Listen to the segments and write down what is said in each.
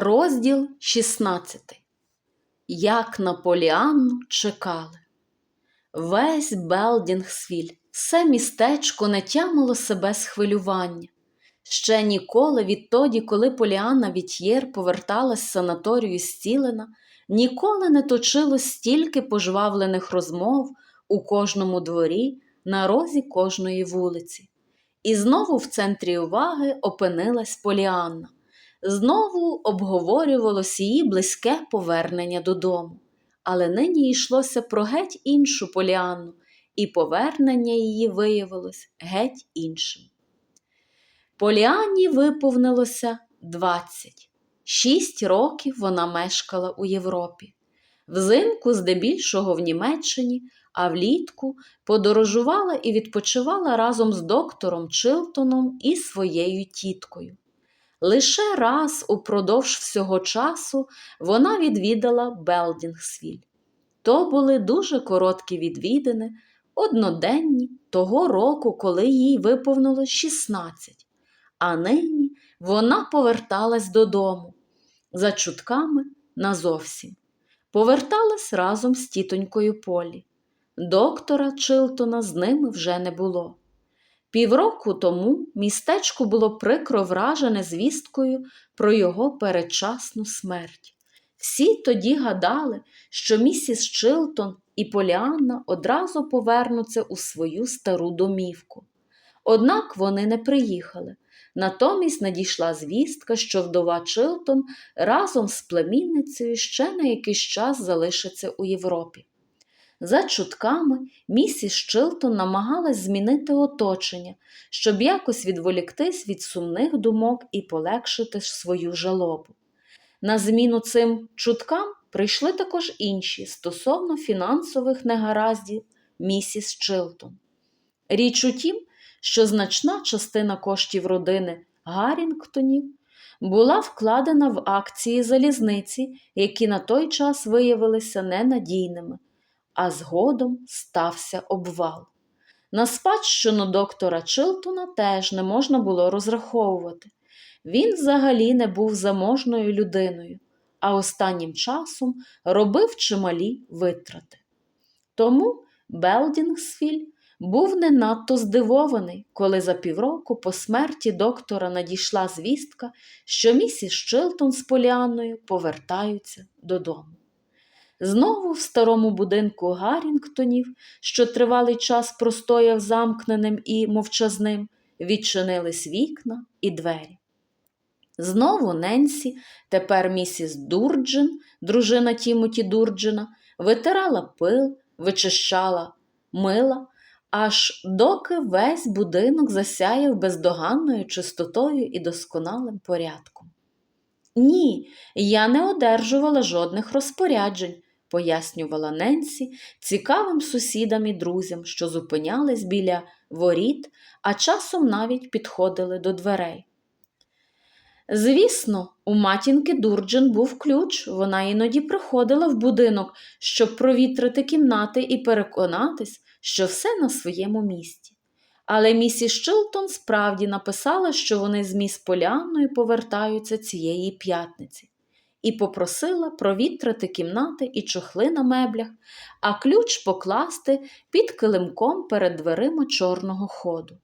Розділ 16. Як на Поліанну чекали. Весь Белдінгсвіль, все містечко не тямило себе з хвилювання. Ще ніколи відтоді, коли Поліанна Вітьєр поверталась з санаторію зцілена, ніколи не точилось стільки пожвавлених розмов у кожному дворі, на розі кожної вулиці. І знову в центрі уваги опинилась Поліанна. Знову обговорювалося її близьке повернення додому. Але нині йшлося про геть іншу Поліанну, і повернення її виявилось геть іншим. Поліанні виповнилося 20. Шість років вона мешкала у Європі. Взимку, здебільшого в Німеччині, а влітку подорожувала і відпочивала разом з доктором Чилтоном і своєю тіткою. Лише раз упродовж всього часу вона відвідала Белдінгсвіль. То були дуже короткі відвідини, одноденні того року, коли їй виповнилось 16. А нині вона поверталась додому. За чутками назовсім. Поверталась разом з тітонькою Полі. Доктора Чилтона з ними вже не було. Півроку тому містечко було прикро вражене звісткою про його передчасну смерть. Всі тоді гадали, що місіс Чилтон і Поліанна одразу повернуться у свою стару домівку. Однак вони не приїхали. Натомість надійшла звістка, що вдова Чилтон разом з племінницею ще на якийсь час залишиться у Європі. За чутками, місіс Чилтон намагалась змінити оточення, щоб якось відволіктись від сумних думок і полегшити свою жалобу. На зміну цим чуткам прийшли також інші стосовно фінансових негараздів місіс Чилтон. Річ у тім, що значна частина коштів родини Гаррінгтонів була вкладена в акції залізниці, які на той час виявилися ненадійними а згодом стався обвал. На спадщину доктора Чилтона теж не можна було розраховувати. Він взагалі не був заможною людиною, а останнім часом робив чималі витрати. Тому Белдінгсфіль був не надто здивований, коли за півроку по смерті доктора надійшла звістка, що місіс Чилтон з Поліанною повертаються додому. Знову в старому будинку Гаррінгтонів, що тривалий час простояв замкненим і мовчазним, відчинились вікна і двері. Знову Ненсі, тепер місіс Дурджин, дружина Тімоті Дурджина, витирала пил, вичищала мила, аж доки весь будинок засяяв бездоганною чистотою і досконалим порядком. Ні, я не одержувала жодних розпоряджень, пояснювала Ненсі цікавим сусідам і друзям, що зупинялись біля воріт, а часом навіть підходили до дверей. Звісно, у матінки Дурджин був ключ, вона іноді приходила в будинок, щоб провітрити кімнати і переконатись, що все на своєму місці. Але місіс Шилтон справді написала, що вони з міс Поляною повертаються цієї п'ятниці і попросила провітрити кімнати і чохли на меблях, а ключ покласти під килимком перед дверима чорного ходу.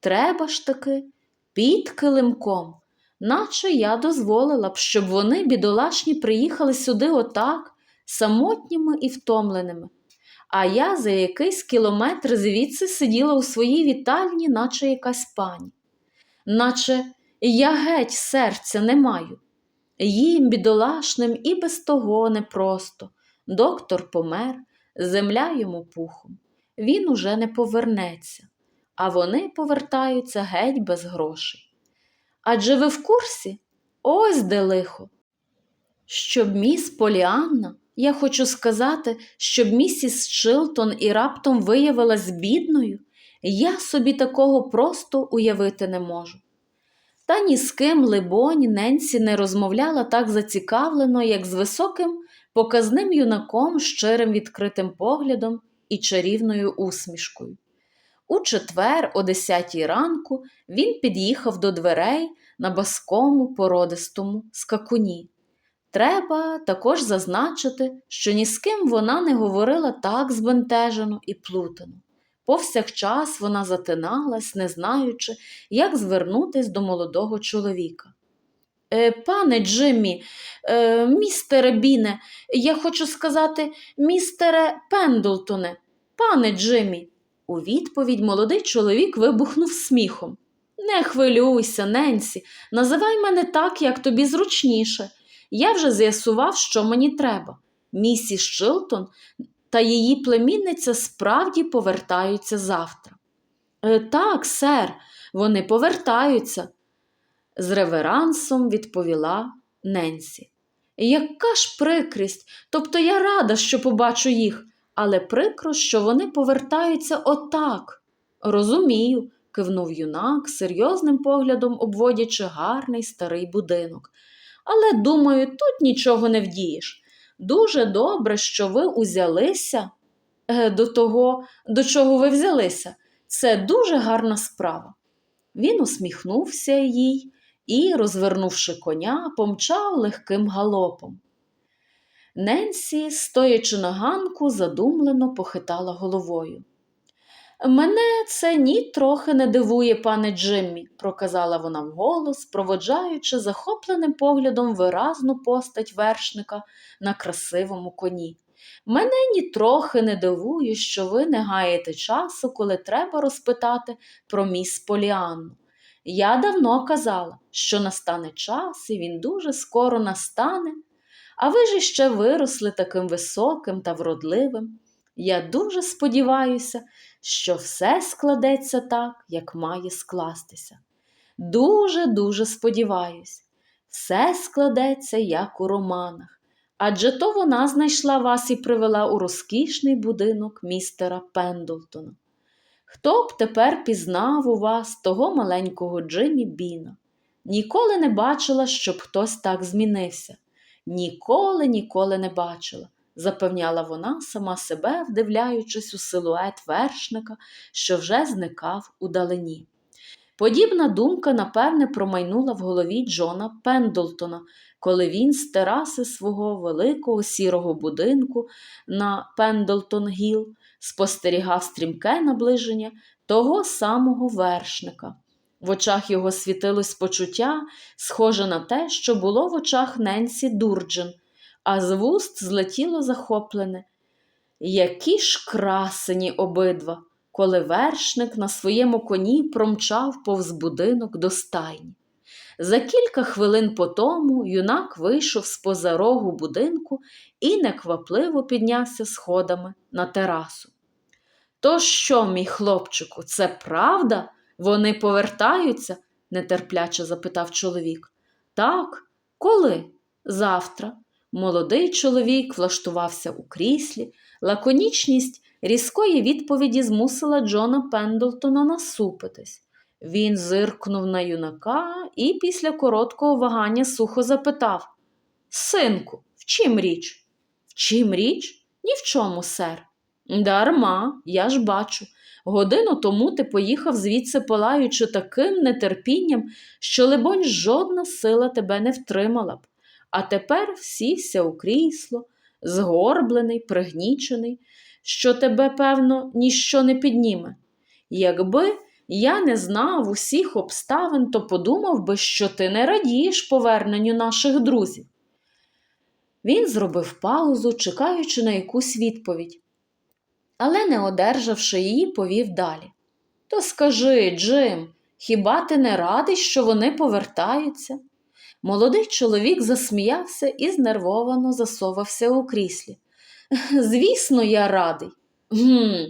Треба ж таки під килимком, наче я дозволила б, щоб вони, бідолашні, приїхали сюди отак, самотніми і втомленими. А я за якийсь кілометр звідси сиділа у своїй вітальні, наче якась пані. Наче я геть серця не маю. Їм, бідолашним, і без того непросто. Доктор помер, земля йому пухом. Він уже не повернеться, а вони повертаються геть без грошей. Адже ви в курсі? Ось де лихо. Щоб міс Поліанна, я хочу сказати, щоб місіс Чилтон і раптом виявилась бідною, я собі такого просто уявити не можу. Та ні з ким, либонь, Ненсі не розмовляла так зацікавлено, як з високим, показним юнаком, щирим відкритим поглядом і чарівною усмішкою. У четвер, о десятій ранку, він під'їхав до дверей, на баскому породистому скакуні. Треба також зазначити, що ні з ким вона не говорила так збентежено і плутано. Повсякчас вона затиналась, не знаючи, як звернутись до молодого чоловіка. Е, пане Джиммі, е, містере Біне, я хочу сказати, містере Пендлтоне, пане Джиммі. У відповідь молодий чоловік вибухнув сміхом. Не хвилюйся, Ненсі, називай мене так, як тобі зручніше. Я вже з'ясував, що мені треба. Місіс Шилтон та її племінниця справді повертаються завтра. «Е, Так, сер, вони повертаються, з реверансом відповіла Ненсі. Яка ж прикрість, тобто я рада, що побачу їх, але прикро, що вони повертаються отак. Розумію, кивнув юнак, серйозним поглядом обводячи гарний старий будинок. Але, думаю, тут нічого не вдієш. Дуже добре, що ви узялися е, до того, до чого ви взялися. Це дуже гарна справа. Він усміхнувся їй і, розвернувши коня, помчав легким галопом. Ненсі, стоячи на ганку, задумлено похитала головою. Мене це ні трохи не дивує, пане Джиммі, проказала вона вголос, проводжаючи захопленим поглядом виразну постать вершника на красивому коні. Мене ні трохи не дивує, що ви не гаєте часу, коли треба розпитати про міс Поліанну. Я давно казала, що настане час, і він дуже скоро настане, а ви ж іще виросли таким високим та вродливим. Я дуже сподіваюся, що все складеться так, як має скластися. Дуже-дуже сподіваюсь, все складеться, як у романах, адже то вона знайшла вас і привела у розкішний будинок містера Пендлтона. Хто б тепер пізнав у вас того маленького Джиммі Біна? Ніколи не бачила, щоб хтось так змінився. Ніколи, ніколи не бачила запевняла вона сама себе, вдивляючись у силует вершника, що вже зникав у далині. Подібна думка, напевне, промайнула в голові Джона Пендлтона, коли він з тераси свого великого сірого будинку на Пендлтон Гіл спостерігав стрімке наближення того самого вершника. В очах його світилось почуття, схоже на те, що було в очах Ненсі Дурджен – а з вуст злетіло захоплене. Які ж красені обидва, коли вершник на своєму коні промчав повз будинок до стайні. За кілька хвилин по тому юнак вийшов з поза рогу будинку і неквапливо піднявся сходами на терасу. То що, мій хлопчику, це правда? Вони повертаються? нетерпляче запитав чоловік. Так, коли? Завтра. Молодий чоловік влаштувався у кріслі, лаконічність різкої відповіді змусила Джона Пендлтона насупитись. Він зиркнув на юнака і після короткого вагання сухо запитав Синку, в чим річ? В чим річ? Ні в чому, сер. Дарма, я ж бачу. Годину тому ти поїхав звідси, палаючи таким нетерпінням, що, либонь, жодна сила тебе не втримала б а тепер сівся у крісло, згорблений, пригнічений, що тебе, певно, ніщо не підніме. Якби я не знав усіх обставин, то подумав би, що ти не радієш поверненню наших друзів. Він зробив паузу, чекаючи на якусь відповідь, але, не одержавши її, повів далі. То скажи, Джим, хіба ти не радий, що вони повертаються? Молодий чоловік засміявся і знервовано засовався у кріслі. Звісно, я радий. «Гм,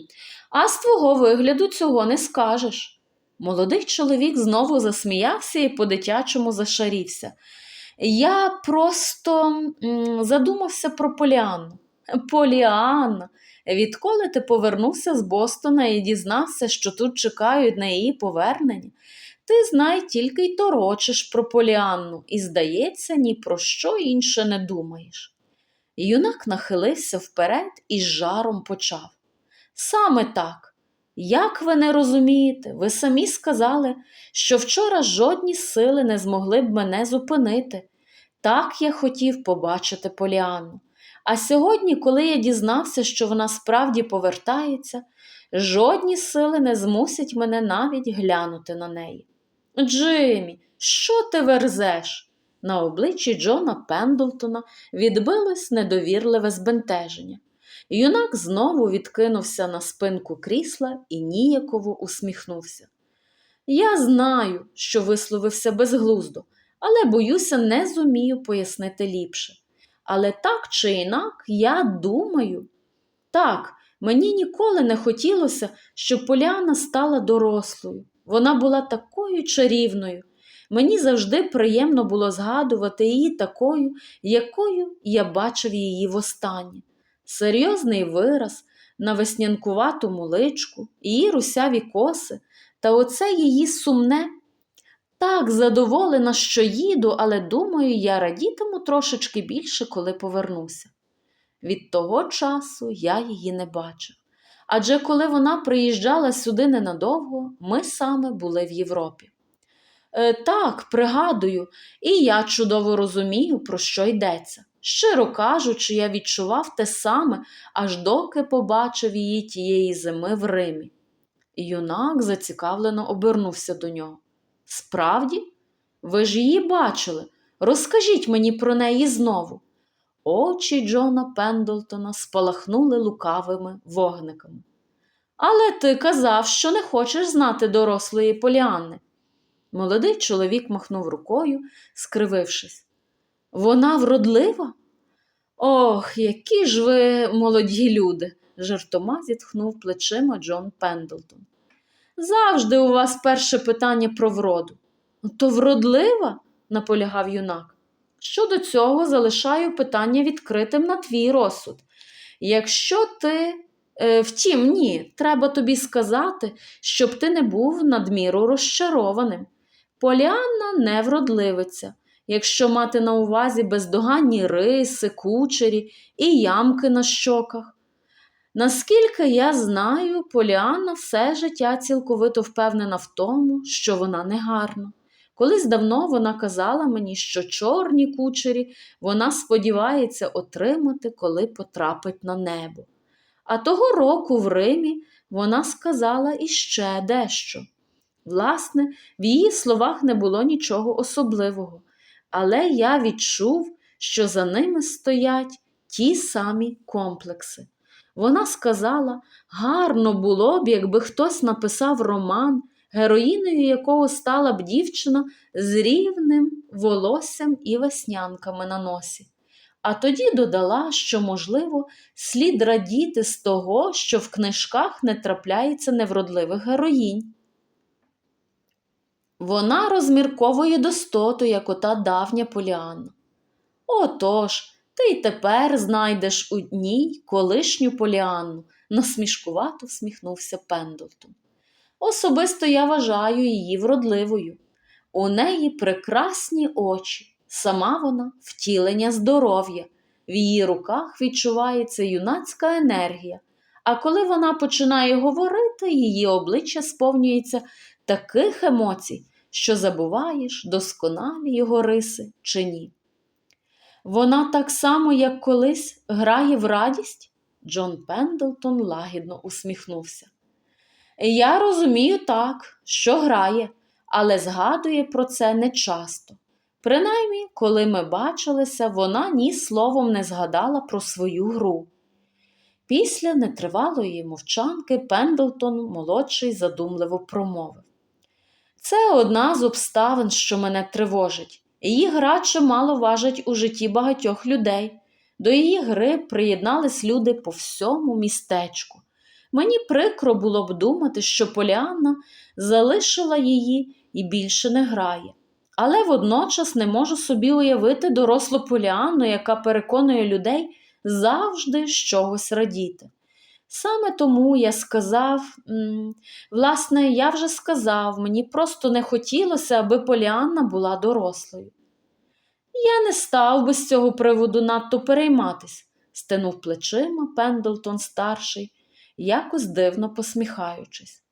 А з твого вигляду цього не скажеш. Молодий чоловік знову засміявся і по-дитячому зашарівся. Я просто задумався про Поліанну. Поліанна, відколи ти повернувся з Бостона і дізнався, що тут чекають на її повернення, ти знай тільки й торочиш про Поліанну і, здається, ні про що інше не думаєш. Юнак нахилився вперед і з жаром почав. Саме так. Як ви не розумієте, ви самі сказали, що вчора жодні сили не змогли б мене зупинити. Так я хотів побачити Поліанну. А сьогодні, коли я дізнався, що вона справді повертається, жодні сили не змусять мене навіть глянути на неї. Джиммі, що ти верзеш? На обличчі Джона Пендлтона відбилось недовірливе збентеження. Юнак знову відкинувся на спинку крісла і ніяково усміхнувся. Я знаю, що висловився безглуздо, але боюся, не зумію пояснити ліпше. Але так чи інак, я думаю. Так, мені ніколи не хотілося, щоб Поляна стала дорослою. Вона була такою чарівною. Мені завжди приємно було згадувати її такою, якою я бачив її востаннє. Серйозний вираз на веснянкуватому личку, її русяві коси, та оце її сумне. Так задоволена, що їду, але думаю, я радітиму трошечки більше, коли повернуся. Від того часу я її не бачив. Адже коли вона приїжджала сюди ненадовго, ми саме були в Європі. Е, так, пригадую, і я чудово розумію, про що йдеться. Щиро кажучи, я відчував те саме, аж доки побачив її тієї зими в Римі. Юнак зацікавлено обернувся до нього. Справді, ви ж її бачили. Розкажіть мені про неї знову. Очі Джона Пендлтона спалахнули лукавими вогниками. Але ти казав, що не хочеш знати дорослої Поліанни. Молодий чоловік махнув рукою, скривившись. Вона вродлива? Ох, які ж ви молоді люди, жартома зітхнув плечима Джон Пендлтон. Завжди у вас перше питання про вроду. То вродлива? наполягав юнак. Щодо цього залишаю питання відкритим на твій розсуд. Якщо ти. Е, втім, ні, треба тобі сказати, щоб ти не був надміру розчарованим. Поліанна не вродливиця, якщо мати на увазі бездоганні риси, кучері і ямки на щоках. Наскільки я знаю, Поліанна все життя цілковито впевнена в тому, що вона негарна. Колись давно вона казала мені, що чорні кучері вона сподівається отримати, коли потрапить на небо. А того року в Римі вона сказала іще дещо. Власне, в її словах не було нічого особливого, але я відчув, що за ними стоять ті самі комплекси. Вона сказала, гарно було б, якби хтось написав роман, героїною якого стала б дівчина з рівним волоссям і веснянками на носі. А тоді додала, що, можливо, слід радіти з того, що в книжках не трапляється невродливих героїнь. Вона розмірковує достоту, як ота давня Поліанна. Отож, ти й тепер знайдеш у ній колишню Поліанну, насмішкувато всміхнувся Пендлтон. Особисто я вважаю її вродливою. У неї прекрасні очі, сама вона втілення здоров'я, в її руках відчувається юнацька енергія, а коли вона починає говорити, її обличчя сповнюється таких емоцій, що забуваєш, досконалі його риси чи ні. Вона так само, як колись, грає в радість? Джон Пендлтон лагідно усміхнувся. Я розумію так, що грає, але згадує про це нечасто. Принаймні, коли ми бачилися, вона ні словом не згадала про свою гру. Після нетривалої мовчанки Пендлтон молодший задумливо промовив. Це одна з обставин, що мене тривожить. Її гра чимало важить у житті багатьох людей. До її гри приєднались люди по всьому містечку. Мені прикро було б думати, що Поліанна залишила її і більше не грає. Але водночас не можу собі уявити дорослу Поліанну, яка переконує людей завжди з чогось радіти. Саме тому я сказав, власне, я вже сказав, мені просто не хотілося, аби Поліанна була дорослою. Я не став би з цього приводу надто перейматись, стенув плечима Пендлтон старший. Якось дивно посміхаючись.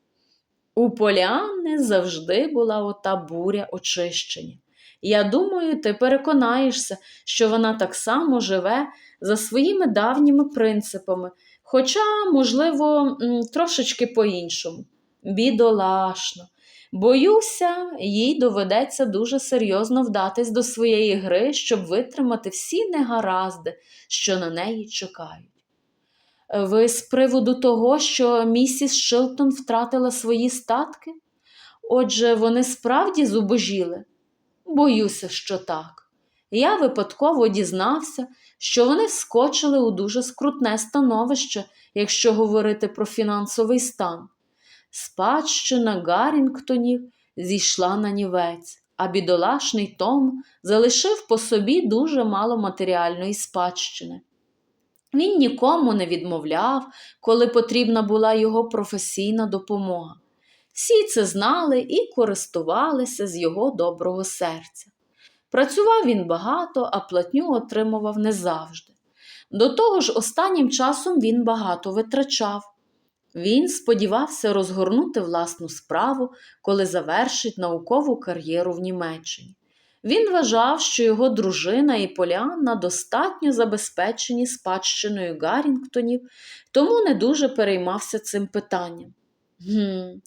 У Поліанни завжди була ота буря очищення. Я думаю, ти переконаєшся, що вона так само живе за своїми давніми принципами, хоча, можливо, трошечки по-іншому. Бідолашно. Боюся, їй доведеться дуже серйозно вдатись до своєї гри, щоб витримати всі негаразди, що на неї чекають. Ви з приводу того, що місіс Шилтон втратила свої статки? Отже, вони справді зубожіли? Боюся, що так. Я випадково дізнався, що вони вскочили у дуже скрутне становище, якщо говорити про фінансовий стан. Спадщина Гаррінгтонів зійшла на нівець, а бідолашний Том залишив по собі дуже мало матеріальної спадщини. Він нікому не відмовляв, коли потрібна була його професійна допомога. Всі це знали і користувалися з його доброго серця. Працював він багато, а платню отримував не завжди. До того ж, останнім часом він багато витрачав. Він сподівався розгорнути власну справу, коли завершить наукову кар'єру в Німеччині. Він вважав, що його дружина і Поліанна достатньо забезпечені спадщиною Гаррінгтонів, тому не дуже переймався цим питанням. Гм,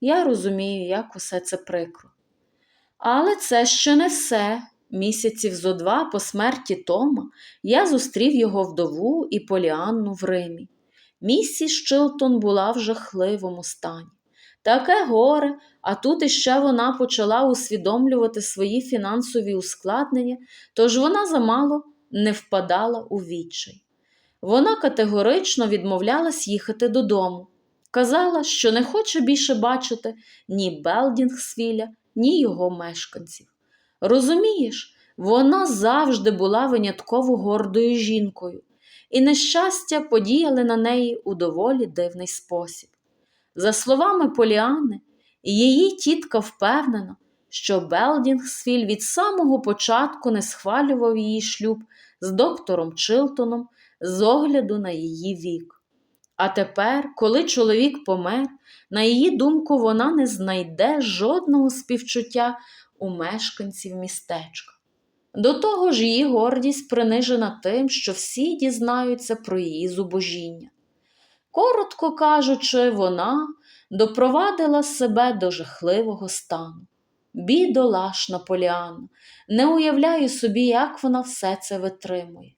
я розумію, як усе це прикро. Але це ще не все. Місяців зо два по смерті Тома я зустрів його вдову і Поліанну в Римі. Місіс Чилтон була в жахливому стані. Таке горе, а тут іще вона почала усвідомлювати свої фінансові ускладнення, тож вона замало не впадала у відчай. Вона категорично відмовлялась їхати додому. Казала, що не хоче більше бачити ні Белдінгсвіля, ні його мешканців. Розумієш, вона завжди була винятково гордою жінкою, і нещастя подіяли на неї у доволі дивний спосіб. За словами Поліани, її тітка впевнена, що Белдінгсвіль від самого початку не схвалював її шлюб з доктором Чилтоном з огляду на її вік. А тепер, коли чоловік помер, на її думку, вона не знайде жодного співчуття у мешканців містечка. До того ж, її гордість принижена тим, що всі дізнаються про її зубожіння. Коротко кажучи, вона допровадила себе до жахливого стану. Бідолашна Поліанна, не уявляю собі, як вона все це витримує.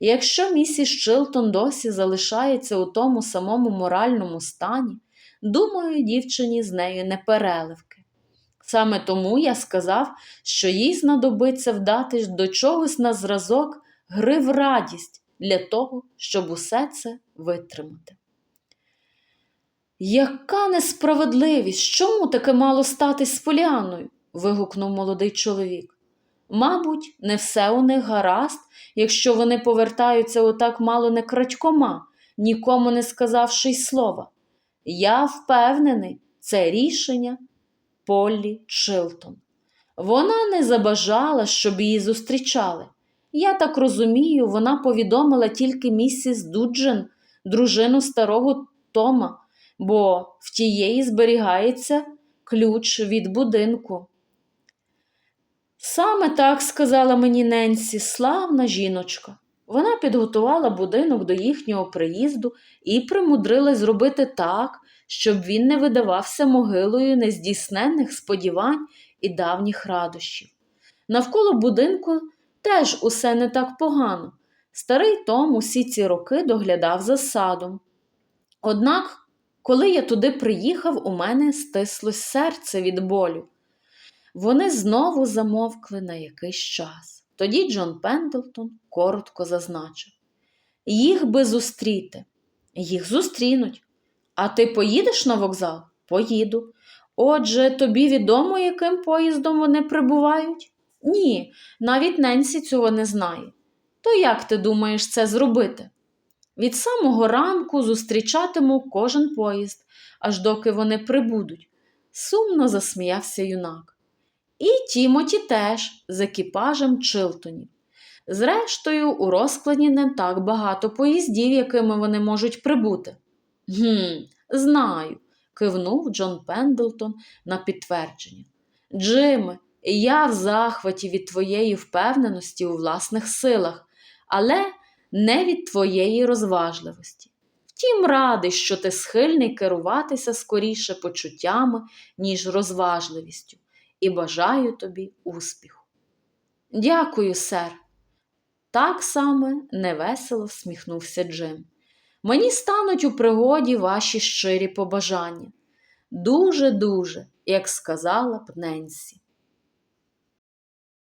Якщо місіс Чилтон досі залишається у тому самому моральному стані, думаю, дівчині з нею не переливки. Саме тому я сказав, що їй знадобиться вдатись до чогось на зразок гри в радість для того, щоб усе це витримати. Яка несправедливість! Чому таке мало статись з Поліаною? вигукнув молодий чоловік. Мабуть, не все у них гаразд, якщо вони повертаються отак мало не крадькома, нікому не сказавши й слова. Я впевнений, це рішення Поллі Чилтон. Вона не забажала, щоб її зустрічали. Я так розумію, вона повідомила тільки місіс Дуджен, дружину старого Тома, бо в тієї зберігається ключ від будинку. Саме так сказала мені Ненсі, славна жіночка. Вона підготувала будинок до їхнього приїзду і примудрилась зробити так, щоб він не видавався могилою нездійсненних сподівань і давніх радощів. Навколо будинку теж усе не так погано. Старий Том усі ці роки доглядав за садом. Однак, коли я туди приїхав, у мене стислось серце від болю. Вони знову замовкли на якийсь час. Тоді Джон Пендлтон коротко зазначив їх би зустріти. Їх зустрінуть. А ти поїдеш на вокзал? Поїду. Отже, тобі відомо, яким поїздом вони прибувають? Ні, навіть Ненсі цього не знає. То як ти думаєш це зробити? Від самого ранку зустрічатиму кожен поїзд, аж доки вони прибудуть, сумно засміявся юнак. І Тімоті теж з екіпажем Чилтонів. Зрештою, у розкладі не так багато поїздів, якими вони можуть прибути. Гм, знаю, кивнув Джон Пендлтон на підтвердження. Джиме, я в захваті від твоєї впевненості у власних силах, але не від твоєї розважливості. Втім, радий, що ти схильний керуватися скоріше почуттями, ніж розважливістю, і бажаю тобі успіху. Дякую, сер. Так саме невесело всміхнувся Джим. Мені стануть у пригоді ваші щирі побажання. Дуже-дуже, як сказала б Ненсі.